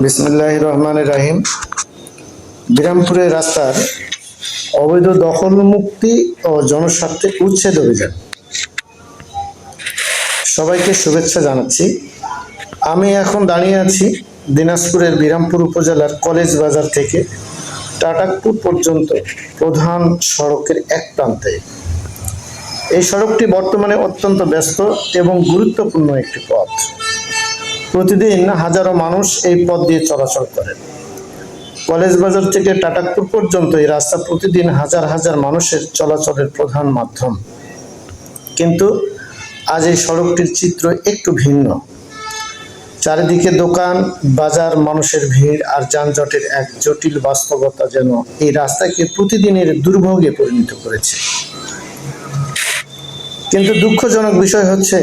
বিসমুল্লাহ রহমান রাহিম। বিরামপুরের রাস্তার অবৈধ দখল মুক্তি ও জনস্বার্থে উচ্ছেদ অভিযান। সবাইকে শুভেচ্ছা জানাচ্ছি। আমি এখন দাঁড়িয়ে আছি দিনাজপুরের বিরামপুর উপজেলার কলেজ বাজার থেকে টাটাকপুর পর্যন্ত প্রধান সড়কের এক প্রান্তে। এই সড়কটি বর্তমানে অত্যন্ত ব্যস্ত এবং গুরুত্বপূর্ণ একটি পথ। প্রতিদিন হাজারো মানুষ এই পথ দিয়ে চলাচল করেন কলেজ বাজার থেকে টাটাকপুর পর্যন্ত এই রাস্তা প্রতিদিন হাজার হাজার মানুষের চলাচলের প্রধান মাধ্যম। কিন্তু আজ এই সড়কটির চিত্র একটু ভিন্ন। চারিদিকে দোকান, বাজার, মানুষের ভিড় আর যানজটের এক জটিল বাস্তবতা যেন এই রাস্তাকে প্রতিদিনের দুর্ভোগে পরিণত করেছে। কিন্তু দুঃখজনক বিষয় হচ্ছে,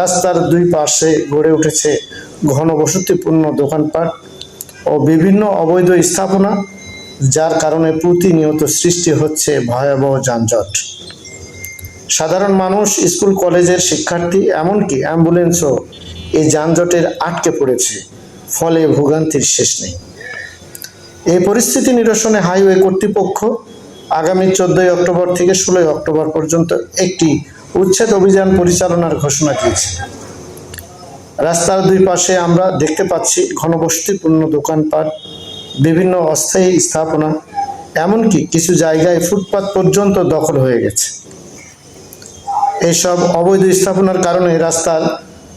রাস্তার দুই পাশে গড়ে উঠেছে ঘনবসতিপূর্ণ দোকানপাট ও বিভিন্ন অবৈধ স্থাপনা, যার কারণে প্রতিনিয়ত সৃষ্টি হচ্ছে ভয়াবহ যানজট। সাধারণ মানুষ, স্কুল, কলেজের শিক্ষার্থী, এমনকি অ্যাম্বুলেন্সও এই যানজটের আটকে পড়েছে, ফলে ভোগান্তির শেষ নেই। এই পরিস্থিতি নিরসনে হাইওয়ে কর্তৃপক্ষ আগামী চোদ্দই অক্টোবর থেকে ষোলোই অক্টোবর পর্যন্ত একটি উচ্ছেদ অভিযান পরিচালনার ঘোষণা দিয়েছে। রাস্তার দুই পাশে আমরা দেখতে পাচ্ছি ঘনবসতিপূর্ণ দোকানপাট, বিভিন্ন অস্থায়ী স্থাপনা, এমনকি কিছু জায়গায় ফুটপাত পর্যন্ত দখল হয়ে গেছে। এইসব অবৈধ স্থাপনার কারণে রাস্তার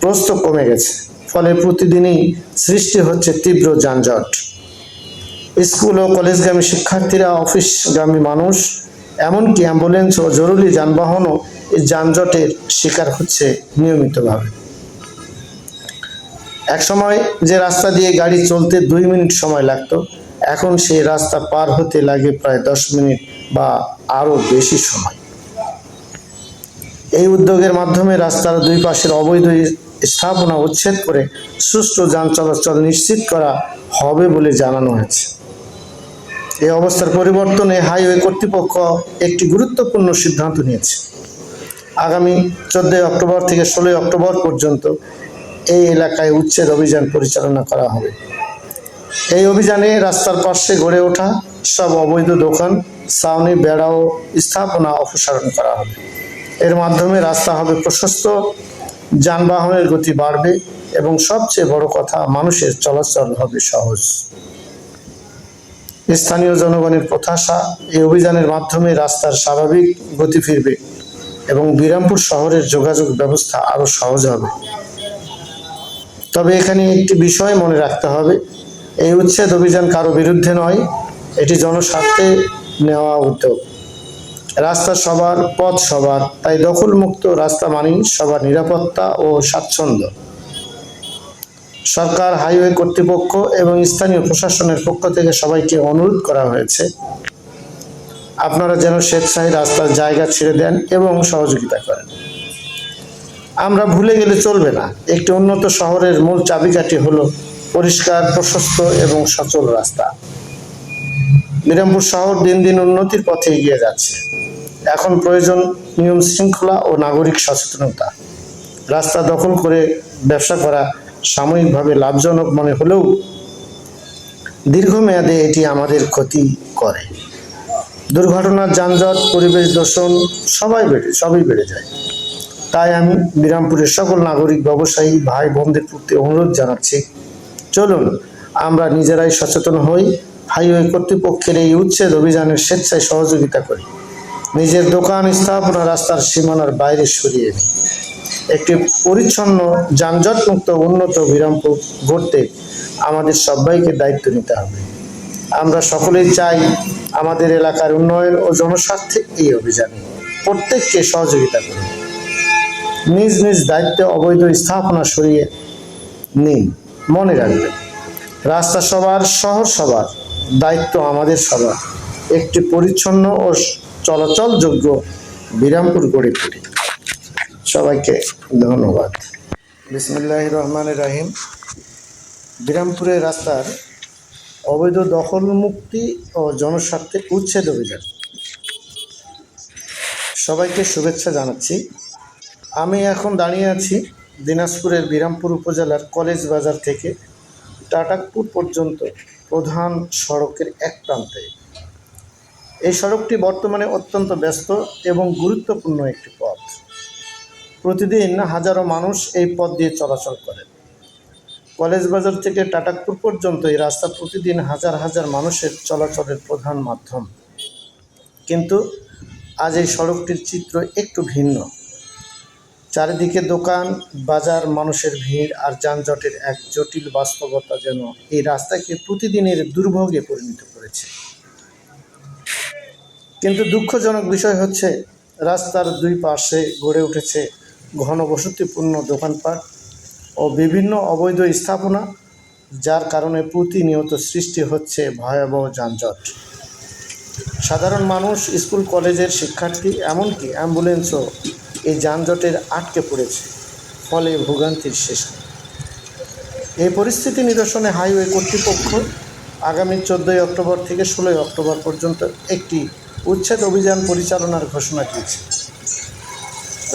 প্রস্থ কমে গেছে, ফলে প্রতিদিনই সৃষ্টি হচ্ছে তীব্র যানজট। স্কুল ও কলেজগামী শিক্ষার্থীরা, অফিসগামী মানুষ, এমনকি অ্যাম্বুলেন্স ও জরুরি যানবাহনও এই যানজটের শিকার হচ্ছে নিয়মিতভাবে। এক সময় যে রাস্তা দিয়ে গাড়ি চলতে দুই মিনিট সময় লাগতো, এখন সেই রাস্তা পার হতে লাগে প্রায় দশ মিনিট বা আরও বেশি সময়। এই উদ্যোগের মাধ্যমে রাস্তার দুই পাশের অবৈধ স্থাপনা উচ্ছেদ করে সুষ্ঠু যান চলাচল নিশ্চিত করা হবে বলে জানানো হয়েছে। এই অবস্থার পরিবর্তনে হাইওয়ে কর্তৃপক্ষ একটি গুরুত্বপূর্ণ সিদ্ধান্ত নিয়েছে। আগামী চোদ্দই অক্টোবর থেকে ষোলোই অক্টোবর পর্যন্ত এই এলাকায় উচ্ছেদ অভিযান পরিচালনা করা হবে। এই অভিযানে রাস্তার পাশে গড়ে ওঠা সব অবৈধ দোকান, ছাউনি, বেড়া ও স্থাপনা অপসারণ করা হবে। এর মাধ্যমে রাস্তা হবে প্রশস্ত, যানবাহনের গতি বাড়বে এবং সবচেয়ে বড় কথা, মানুষের চলাচল হবে সহজ। স্থানীয় জনগণের প্রত্যাশা, এই অভিযানের মাধ্যমে রাস্তার স্বাভাবিক গতি ফিরবে এবং বিরামপুর শহরের যোগাযোগ ব্যবস্থা আরও সহজ হবে। তবে এখানে একটি বিষয় মনে রাখতে হবে। এই উচ্ছেদ অভিযান কারও বিরুদ্ধে নয়, এটি জনস্বার্থে নেওয়া উদ্যোগ। রাস্তা সবার পথ সবার, তাই দখলমুক্ত রাস্তা মানেই সবার নিরাপত্তা ও স্বাচ্ছন্দ্য। সরকার, হাইওয়ে কর্তৃপক্ষ এবং স্থানীয় প্রশাসনের পক্ষ থেকে সবাইকে অনুরোধ করা হয়েছে, আপনারা যেন স্বেচ্ছায় রাস্তার জায়গা ছেড়ে দেন এবং সহযোগিতা করেন। আমরা ভুলে গেলে চলবে না। একটি উন্নত শহরের মূল চাবিকাঠি হলো পরিষ্কার, প্রশস্ত এবং সচল রাস্তা। বিরামপুর শহর দিন দিন উন্নতির পথে এগিয়ে যাচ্ছে। এখন প্রয়োজন নিয়ম শৃঙ্খলা ও নাগরিক সচেতনতা। রাস্তা দখল করে ব্যবসা করা সাময়িকভাবে লাভজনক মনে হলেও দীর্ঘমেয়াদে এটি আমাদের ক্ষতি করে। দুর্ঘটনার যানজট, পরিবেশ দূষণ সবাই বেড়ে সবই বেড়ে যায়। তাই আমি বিরামপুরের সকল নাগরিক, ব্যবসায়ী, ভাই বোনদের প্রতি অনুরোধ জানাচ্ছি, চলুন আমরা নিজেরাই সচেতন হই, হাইওয়ে কর্তৃপক্ষের এই উচ্ছেদ অভিযানের স্বেচ্ছায় সহযোগিতা করি। নিজের দোকান, স্থাপনা, রাস্তার সীমানার বাইরে সরিয়ে নিই। একটি পরিচ্ছন্ন, যানজটমুক্ত, উন্নত বিরামপুর গড়তে আমাদের সবাইকে দায়িত্ব নিতে হবে। আমরা সকলেই চাই আমাদের এলাকার উন্নয়ন ও জনস্বার্থে এই অভিযানে প্রত্যেককে সহযোগিতা করুন। নিজ নিজ দায়িত্বে অবৈধ স্থাপনা সরিয়ে নিন। মনে রাখবেন, রাস্তা সবার, শহর সবার, দায়িত্ব আমাদের সবার। একটি পরিচ্ছন্ন ও চলাচলযোগ্য বিরামপুর গড়ে তুলি। সবাইকে ধন্যবাদ। বিসমুল্লাহ রহমান রাহিম। বিরামপুরের রাস্তার অবৈধ দখল মুক্তি ও জনস্বার্থে উচ্ছেদ অভিযান। সবাইকে শুভেচ্ছা জানাচ্ছি। আমি এখন দাঁড়িয়ে আছি দিনাজপুরের বিরামপুর উপজেলার কলেজ বাজার থেকে টাটাকপুর পর্যন্ত প্রধান সড়কের এক প্রান্তে। এই সড়কটি বর্তমানে অত্যন্ত ব্যস্ত এবং গুরুত্বপূর্ণ একটি পথ। প্রতিদিন হাজারো মানুষ এই পথ দিয়ে চলাচল করেন। কলেজ বাজার থেকে টাটাকপুর পর্যন্ত এই রাস্তা প্রতিদিন হাজার হাজার মানুষের চলাচলের প্রধান মাধ্যম। কিন্তু আজ এই সড়কটির চিত্র একটু ভিন্ন। চারিদিকে দোকান, বাজার, মানুষের ভিড় আর যানজটের এক জটিল বাস্তবতা যেন এই রাস্তাকে প্রতিদিনের দুর্ভোগে পরিণত করেছে। কিন্তু দুঃখজনক বিষয় হচ্ছে, রাস্তার দুই পাশে গড়ে উঠেছে ঘনবসতিপূর্ণ দোকানপাট ও বিভিন্ন অবৈধ স্থাপনা, যার কারণে প্রতিনিয়ত সৃষ্টি হচ্ছে ভয়াবহ যানজট। সাধারণ মানুষ, স্কুল, কলেজের শিক্ষার্থী, এমনকি অ্যাম্বুলেন্সও এই যানজটের আটকে পড়েছে, ফলে ভোগান্তির শেষ নেই। এই পরিস্থিতি নিরসনে হাইওয়ে কর্তৃপক্ষ আগামী চোদ্দোই অক্টোবর থেকে ষোলোই অক্টোবর পর্যন্ত একটি উচ্ছেদ অভিযান পরিচালনার ঘোষণা দিয়েছে।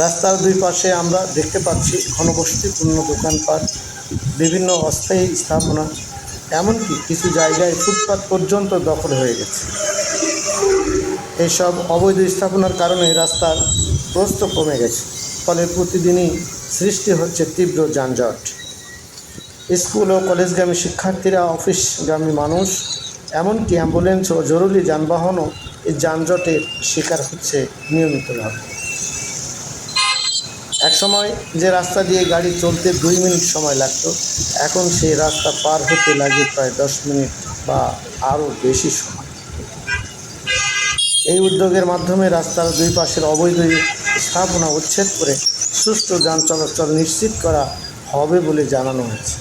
রাস্তার দুই পাশে আমরা দেখতে পাচ্ছি ঘনবসতিপূর্ণ দোকানপাট, বিভিন্ন অস্থায়ী স্থাপনা, এমনকি কিছু জায়গায় ফুটপাত পর্যন্ত দখল হয়ে গেছে। এইসব অবৈধ স্থাপনার কারণে রাস্তার প্রস্থ কমে গেছে। ফলে প্রতিদিনই সৃষ্টি হচ্ছে তীব্র যানজট। স্কুল ও কলেজগামী শিক্ষার্থীরা, অফিসগামী মানুষ, এমনকি অ্যাম্বুলেন্স ও জরুরি যানবাহনও এই যানজটের শিকার হচ্ছে নিয়মিতভাবে। একসময় যে রাস্তা দিয়ে গাড়ি চলতে দুই মিনিট সময় লাগতো, এখন সেই রাস্তা পার হতে লাগে প্রায় দশ মিনিট বা আরও বেশি সময়। এই উদ্যোগের মাধ্যমে রাস্তার দুই পাশের অবৈধ স্থাপনা উচ্ছেদ করে সুষ্ঠু যান চলাচল নিশ্চিত করা হবে বলে জানানো হয়েছে।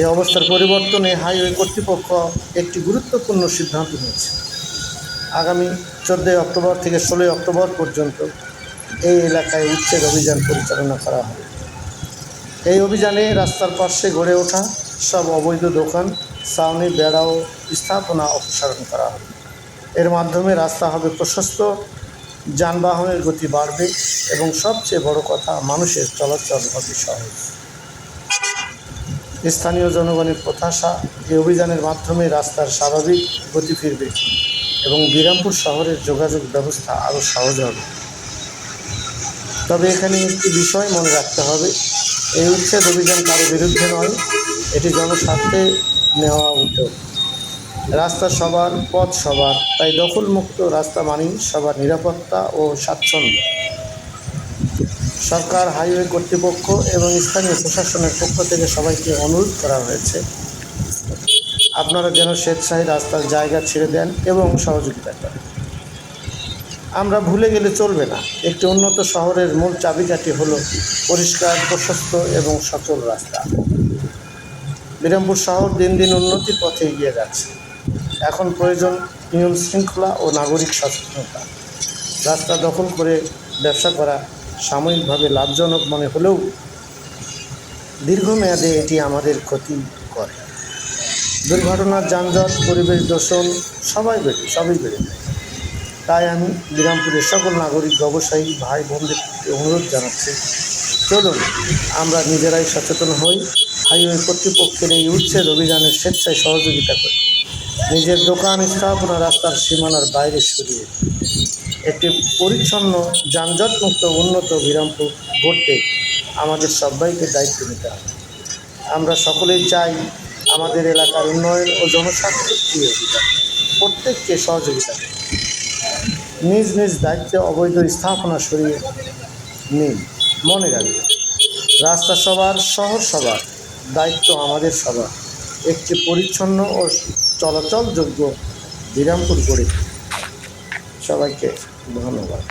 এই অবস্থার পরিবর্তনে হাইওয়ে কর্তৃপক্ষ একটি গুরুত্বপূর্ণ সিদ্ধান্ত নিয়েছে। আগামী চোদ্দোই অক্টোবর থেকে ষোলোই অক্টোবর পর্যন্ত এই এলাকায় উচ্ছেদ অভিযান পরিচালনা করা হবে। এই অভিযানে রাস্তার পাশে গড়ে ওঠা সব অবৈধ দোকান, ছাউনি বেড়া ও স্থাপনা অপসারণ করা হবে। এর মাধ্যমে রাস্তা হবে প্রশস্ত যানবাহনের গতি বাড়বে এবং সবচেয়ে বড় কথা, মানুষের চলাচল হবে সহজ। স্থানীয় জনগণের প্রত্যাশা, এই অভিযানের মাধ্যমে রাস্তার স্বাভাবিক গতি ফিরবে এবং বিরামপুর শহরের যোগাযোগ ব্যবস্থা আরও সহজ হবে। তবে এখানে একটি বিষয় মনে রাখতে হবে, এই উচ্ছেদ অভিযান কারও বিরুদ্ধে নয়, এটি জনস্বার্থে নেওয়া উদ্যোগ। রাস্তা সবার, পথ সবার। তাই দখলমুক্ত রাস্তা মানেই সবার নিরাপত্তা ও স্বাচ্ছন্দ্য। সরকার, হাইওয়ে কর্তৃপক্ষ এবং স্থানীয় প্রশাসনের পক্ষ থেকে সবাইকে অনুরোধ করা হয়েছে, আপনারা যেন স্বেচ্ছায় রাস্তার জায়গা ছেড়ে দেন এবং সহযোগিতা করেন। আমরা ভুলে গেলে চলবে না। একটি উন্নত শহরের মূল চাবিকাঠি হলো পরিষ্কার, প্রশস্ত এবং সচল রাস্তা। বিরামপুর শহর দিন দিন উন্নতির পথে এগিয়ে যাচ্ছে। এখন প্রয়োজন নিয়ম শৃঙ্খলা ও নাগরিক সচেতনতা। রাস্তা দখল করে ব্যবসা করা সাময়িকভাবে লাভজনক মনে হলেও দীর্ঘমেয়াদে এটি আমাদের ক্ষতি করে। দুর্ঘটনার যানজট, পরিবেশ দূষণ সবাই বেড়ে, সবই বেড়ে যায়। তাই আমি বিরামপুরের সকল নাগরিক, ব্যবসায়ী ভাই বোনদের অনুরোধ জানাচ্ছি, চলুন আমরা নিজেরাই সচেতন হই, হাইওয়ে কর্তৃপক্ষের এই উচ্ছেদ অভিযানের স্বেচ্ছায় সহযোগিতা করি। নিজের দোকান স্থাপনা রাস্তার সীমানার বাইরে সরিয়ে একটি পরিচ্ছন্ন, যানজটমুক্ত, উন্নত বিরামপুর গড়তে আমাদের সবাইকে দায়িত্ব নিতে হবে। আমরা সকলেই চাই আমাদের এলাকার উন্নয়ন ও একটি অভিযান প্রত্যেককে সহযোগিতা নিজ নিজ দায়িত্বে অবৈধ স্থাপনা সরিয়ে নিন, মনে রাখবেন রাস্তা সবার শহর সবার দায়িত্ব আমাদের সবার। একটি পরিচ্ছন্ন ও চলাচলযোগ্য বিরামপুর গড়ে। সবাইকে ধন্যবাদ।